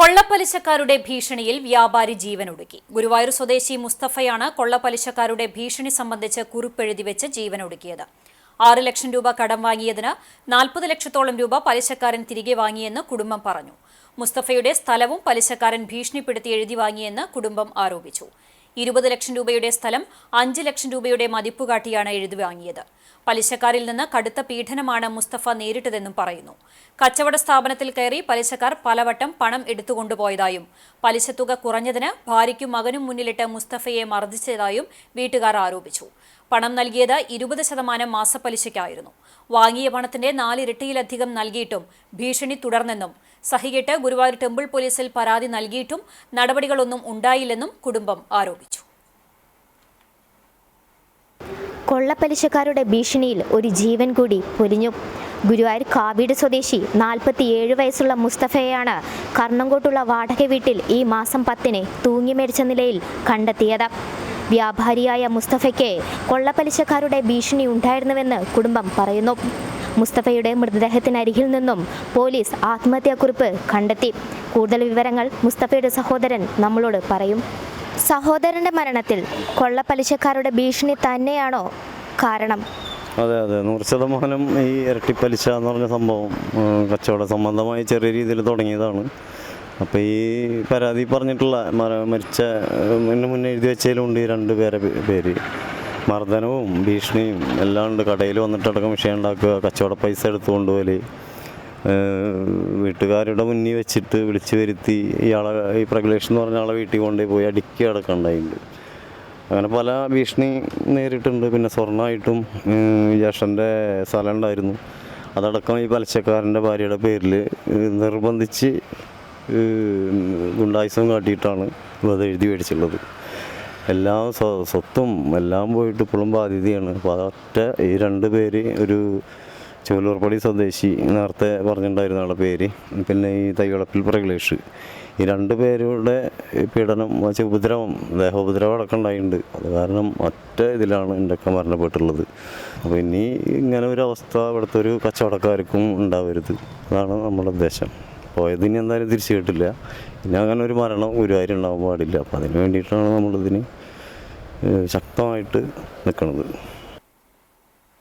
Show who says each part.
Speaker 1: കൊള്ളപ്പലിശക്കാരുടെ ഭീഷണിയിൽ വ്യാപാരി ജീവനൊടുക്കി. ഗുരുവായൂർ സ്വദേശി മുസ്തഫയാണ് കൊള്ളപ്പലിശക്കാരുടെ ഭീഷണി സംബന്ധിച്ച് കുറിപ്പെഴുതി വെച്ച് ജീവനൊടുക്കിയത്. ആറ് ലക്ഷം രൂപ കടം വാങ്ങിയതിന് നാൽപ്പത് ലക്ഷത്തോളം രൂപ പലിശക്കാരൻ തിരികെ വാങ്ങിയെന്ന് കുടുംബം പറഞ്ഞു. മുസ്തഫയുടെ സ്ഥലവും പലിശക്കാരൻ ഭീഷണിപ്പെടുത്തി എഴുതി വാങ്ങിയെന്ന് കുടുംബം ആരോപിച്ചു. ഇരുപത് ലക്ഷം രൂപയുടെ സ്ഥലം അഞ്ച് ലക്ഷം രൂപയുടെ മതിപ്പ് കാട്ടിയാണ് എഴുതി വാങ്ങിയത്. പലിശക്കാരിൽ നിന്ന് കടുത്ത പീഡനമാണ് മുസ്തഫ നേരിട്ടതെന്നും പറയുന്നു. കച്ചവട സ്ഥാപനത്തിൽ കയറി പലിശക്കാർ പലവട്ടം പണം എടുത്തുകൊണ്ടുപോയതായും പലിശ തുക കുറഞ്ഞതിന് ഭാര്യയ്ക്കും മകനും മുന്നിലിട്ട് മുസ്തഫയെ മർദ്ദിച്ചതായും വീട്ടുകാർ ആരോപിച്ചു. പണം നൽകിയത് ഇരുപത് ശതമാനം മാസപ്പലിശയ്ക്കായിരുന്നു. വാങ്ങിയ പണത്തിന്റെ നാലിരട്ടിയിലധികം നൽകിയിട്ടും ഭീഷണി തുടർന്നെന്നും സഹികെട്ട് ഗുരുവായൂർ ടെമ്പിൾ പോലീസിൽ പരാതി നൽകിയിട്ടും നടപടികളൊന്നും ഉണ്ടായില്ലെന്നും കുടുംബം ആരോപിച്ചു.
Speaker 2: കൊള്ളപ്പലിശക്കാരുടെ ഭീഷണിയിൽ ഒരു ജീവൻ കൂടി പൊലിഞ്ഞു. ഗുരുവായൂർ കാവീട് സ്വദേശി നാൽപ്പത്തിയേഴ് വയസ്സുള്ള മുസ്തഫയെയാണ് കർണംകോട്ടുള്ള വാടക വീട്ടിൽ ഈ മാസം പത്തിന് തൂങ്ങി മരിച്ച നിലയിൽ കണ്ടെത്തിയത്. വ്യാപാരിയായ മുസ്തഫയ്ക്ക് കൊള്ളപ്പലിശക്കാരുടെ ഭീഷണി ഉണ്ടായിരുന്നുവെന്ന് കുടുംബം പറയുന്നു. മുസ്തഫയുടെ മൃതദേഹത്തിനരികിൽ നിന്നും പോലീസ് ആത്മഹത്യാക്കുറിപ്പ് കണ്ടെത്തി. കൂടുതൽ വിവരങ്ങൾ മുസ്തഫയുടെ സഹോദരൻ നമ്മളോട് പറയും. സഹോദരന്റെ മരണത്തിൽ കൊള്ളപ്പലിശക്കാരുടെ ഭീഷണി തന്നെയാണോ കാരണം?
Speaker 3: അതെ അതെ. നൂറ് ശതമാനം ഈ ഇരട്ടിപ്പലിശ എന്ന് പറഞ്ഞ സംഭവം കച്ചവട സംബന്ധമായി ചെറിയ രീതിയിൽ തുടങ്ങിയതാണ്. അപ്പോൾ ഈ പരാതി പറഞ്ഞിട്ടുള്ള മര- മരിച്ച മുന്നേ മുന്നേ എഴുതി വെച്ചതിലുണ്ട് ഈ രണ്ട് പേരെ പേര്. മർദ്ദനവും ഭീഷണിയും എല്ലാം ഉണ്ട്. കടയിൽ വന്നിട്ടടക്കം വിഷയം ഉണ്ടാക്കുക. കച്ചവട പൈസ എടുത്തു പോലെ വീട്ടുകാരുടെ മുന്നിൽ വെച്ചിട്ട് വിളിച്ചു വരുത്തി. ഇയാളെ ഈ പ്രഗലേഷ് എന്ന് പറഞ്ഞ ആളെ വീട്ടിൽ കൊണ്ടുപോയി പോയി അടുക്കി അടക്കണ്ടായിട്ടുണ്ട് അങ്ങനെ പല ഭീഷണി നേരിട്ടുണ്ട്. പിന്നെ സ്വർണമായിട്ടും ജ്യേഷ്ഠന്റെ സ്ഥലം ഉണ്ടായിരുന്നു. അതടക്കം ഈ പലിശക്കാരന്റെ ഭാര്യയുടെ പേരിൽ നിർബന്ധിച്ച് ഗുണ്ടായുസം കാട്ടിയിട്ടാണ് അത് എഴുതി മേടിച്ചുള്ളത് എല്ലാ സ്വ- സ്വത്തും എല്ലാം പോയിട്ട് ഇപ്പോഴും ബാധ്യതയാണ്. അതൊറ്റ ഈ രണ്ട് പേര് ഒരു ചുവലൂർപ്പടി സ്വദേശി നേരത്തെ പറഞ്ഞിട്ടുണ്ടായിരുന്ന ആളുടെ പേര് പിന്നെ ഈ തൈവളപ്പിൽ പ്രഗ്ലേഷ്. ഈ രണ്ട് പേരുടെ പീഡനം വെച്ചാൽ ഉപദ്രവം ദേഹോപദ്രവം അടക്കം ഉണ്ടായിട്ടുണ്ട്. അത് കാരണം ഒറ്റ ഇതിലാണ് എന്റെ ഒക്കെ മരണപ്പെട്ടുള്ളത് അപ്പോൾ ഇനി ഇങ്ങനെ ഒരു അവസ്ഥ ഇവിടുത്തെ ഒരു കച്ചവടക്കാർക്കും ഉണ്ടാവരുത്. അതാണ് നമ്മുടെ ഉദ്ദേശം. പോയതിന് എന്തായാലും തിരിച്ചു കിട്ടില്ല. ഇനി അങ്ങനെ ഒരു മരണം ഒരു ഗുരുവായൂർ ഉണ്ടാകാൻ പാടില്ല. അപ്പോൾ അതിന് വേണ്ടിയിട്ടാണ് നമ്മളിതിന് ശക്തമായിട്ട് നിൽക്കുന്നത്